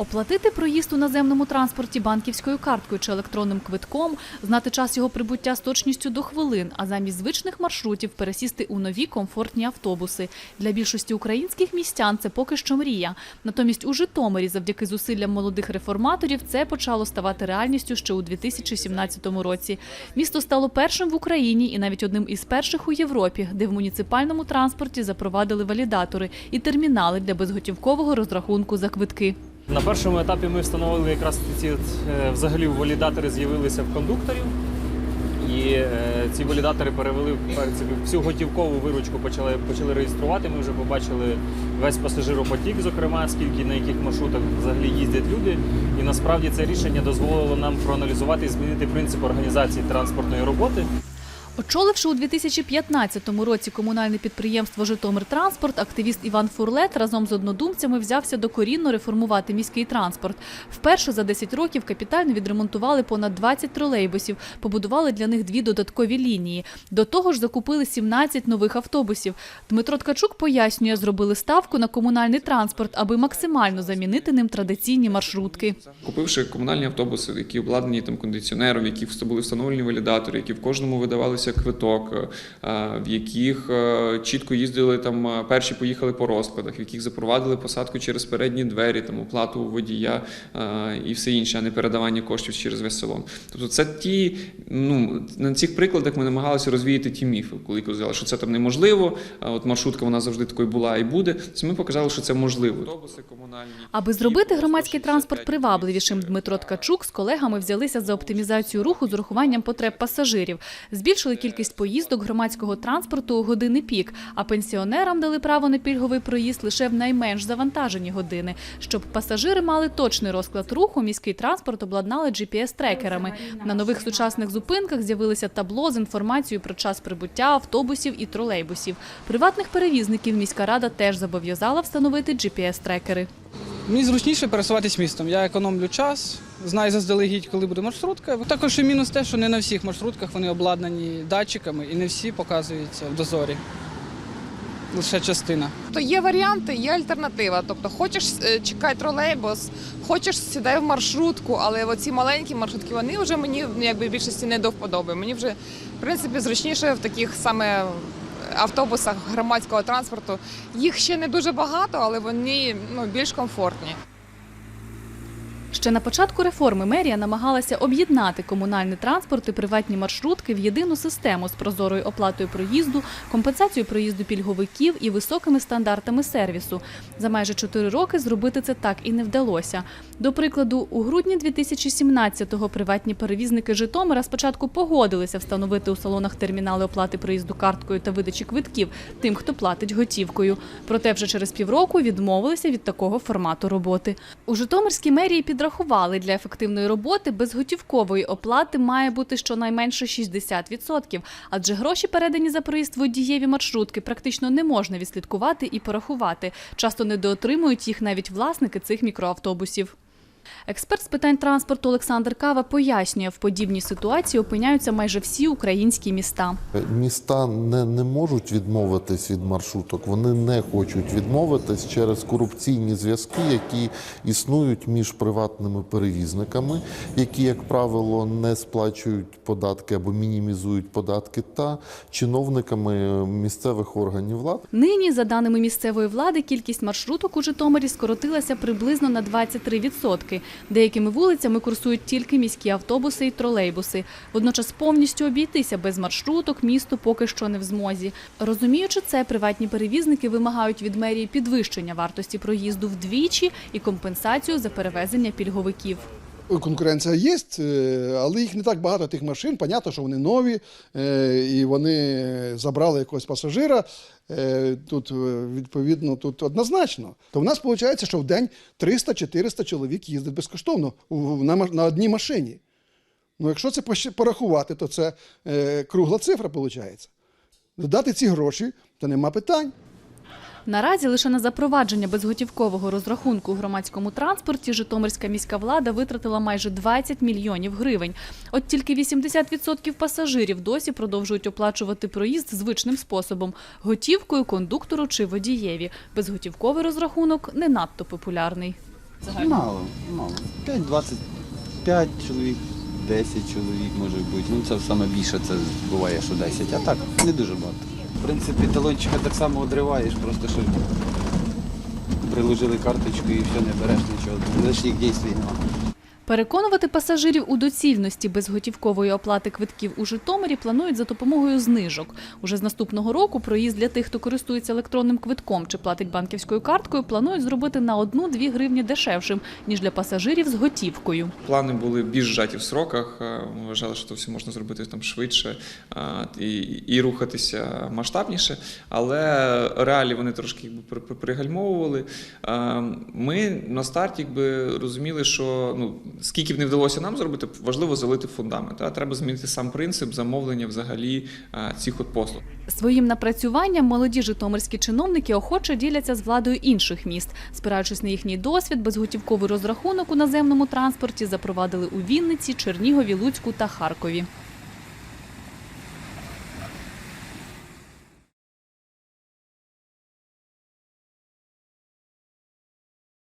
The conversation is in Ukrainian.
Оплатити проїзд у наземному транспорті банківською карткою чи електронним квитком, знати час його прибуття з точністю до хвилин, а замість звичних маршрутів пересісти у нові комфортні автобуси. Для більшості українських містян це поки що мрія. Натомість у Житомирі, завдяки зусиллям молодих реформаторів, це почало ставати реальністю ще у 2017 році. Місто стало першим в Україні і навіть одним із перших у Європі, де в муніципальному транспорті запровадили валідатори і термінали для безготівкового розрахунку за квитки. На першому етапі ми встановили якраз ці е, взагалі валідатори з'явилися в кондукторів. І е, ці валідатори перевели всю готівкову виручку почали, почали реєструвати. Ми вже побачили весь пасажиропотік, зокрема, скільки на яких маршрутах взагалі їздять люди. І насправді це рішення дозволило нам проаналізувати і змінити принцип організації транспортної роботи. Очоливши у 2015 році комунальне підприємство «Житомиртранспорт», активіст Іван Фурлет разом з однодумцями взявся докорінно реформувати міський транспорт. Вперше за 10 років капітально відремонтували понад 20 тролейбусів, побудували для них дві додаткові лінії. До того ж закупили 17 нових автобусів. Дмитро Ткачук пояснює, зробили ставку на комунальний транспорт, аби максимально замінити ним традиційні маршрутки. Купивши комунальні автобуси, які обладнані там кондиціонером, яких були встановлені валідатори, які в кожному видавалися квиток, е, в яких е, чітко їздили там, е, перші поїхали по розкладах, в яких запровадили посадку через передні двері, там оплату водія е, і все інше, а не передавання коштів через весь салон. Тобто, це ті, ну на цих прикладах ми намагалися розвіяти ті міфи, коли казали, що це там неможливо. От маршрутка вона завжди такою була і буде. Це ми показали, що це можливо. Аби зробити громадський транспорт привабливішим, Дмитро Ткачук з колегами взялися за оптимізацію руху з урахуванням потреб пасажирів. Збільшили кількість поїздок громадського транспорту у години пік, а пенсіонерам дали право на пільговий проїзд лише в найменш завантажені години. Щоб пасажири мали точний розклад руху, міський транспорт обладнали GPS-трекерами. На нових сучасних зупинках з'явилися табло з інформацією про час прибуття автобусів і тролейбусів. Приватних перевізників міська рада теж зобов'язала встановити GPS-трекери. Мені зручніше пересуватись містом. Я економлю час, знаю заздалегідь, коли буде маршрутка. Також і мінус те, що не на всіх маршрутках вони обладнані датчиками і не всі показуються в дозорі. Лише частина. То є варіанти, є альтернатива. Тобто, хочеш е, чекай тролейбус, хочеш сідай в маршрутку, але оці маленькі маршрутки вони вже мені ну, якби в більшості не до вподоби. Мені вже в принципі зручніше в таких саме автобусах громадського транспорту. Їх ще не дуже багато, але вони ну, більш комфортні. Ще на початку реформи мерія намагалася об'єднати комунальний транспорт і приватні маршрутки в єдину систему з прозорою оплатою проїзду, компенсацією проїзду пільговиків і високими стандартами сервісу. За майже чотири роки зробити це так і не вдалося. До прикладу, у грудні 2017-го приватні перевізники Житомира спочатку погодилися встановити у салонах термінали оплати проїзду карткою та видачі квитків тим, хто платить готівкою. Проте вже через півроку відмовилися від такого формату роботи. У Житомирській мерії підрахували, для ефективної роботи безготівкової оплати має бути щонайменше 60%, адже гроші, передані за проїзд водієві маршрутки, практично не можна відслідкувати і порахувати. Часто недоотримують їх навіть власники цих мікроавтобусів. Експерт з питань транспорту Олександр Кава пояснює, в подібній ситуації опиняються майже всі українські міста. Міста не, не можуть відмовитись від маршруток, вони не хочуть відмовитись через корупційні зв'язки, які існують між приватними перевізниками, які, як правило, не сплачують податки або мінімізують податки, та чиновниками місцевих органів влади. Нині, за даними місцевої влади, кількість маршруток у Житомирі скоротилася приблизно на 23%. Деякими вулицями курсують тільки міські автобуси і тролейбуси. Водночас повністю обійтися без маршруток місто поки що не в змозі. Розуміючи це, приватні перевізники вимагають від мерії підвищення вартості проїзду вдвічі і компенсацію за перевезення пільговиків. Конкуренція є, е, але їх не так багато тих машин. Понятно, що вони нові, е, і вони забрали якогось пасажира. Е, Тут, відповідно, тут однозначно. То в нас виходить, що в день 300-400 чоловік їздить безкоштовно на, одній машині. Ну, якщо це порахувати, то це кругла цифра виходить. Додати ці гроші, то нема питань. Наразі лише на запровадження безготівкового розрахунку у громадському транспорті Житомирська міська влада витратила майже 20 мільйонів гривень. От тільки 80% пасажирів досі продовжують оплачувати проїзд звичним способом – готівкою, кондуктору чи водієві. Безготівковий розрахунок не надто популярний. Мало, мало. 5-25 чоловік, 10 чоловік може бути. Ну це саме більше, це буває, що 10, а так не дуже багато. В принципі, талончика так само одриваєш, просто що приложили карточку і все, не береш нічого. Лишніх дій немає. Переконувати пасажирів у доцільності безготівкової оплати квитків у Житомирі планують за допомогою знижок. Уже з наступного року проїзд для тих, хто користується електронним квитком чи платить банківською карткою, планують зробити на 1-2 гривні дешевшим, ніж для пасажирів з готівкою. Плани були більш зжаті в сроках. е, Ми вважали, що все можна зробити там швидше е, і, і рухатися масштабніше. Але реалії вони трошки якби, при- при- пригальмовували. Е, Ми на старті якби, розуміли, що ну, скільки б не вдалося нам зробити, важливо залити фундамент. А треба змінити сам принцип замовлення взагалі цих от послуг. Своїм напрацюванням молоді житомирські чиновники охоче діляться з владою інших міст. Спираючись на їхній досвід, безготівковий розрахунок у наземному транспорті запровадили у Вінниці, Чернігові, Луцьку та Харкові.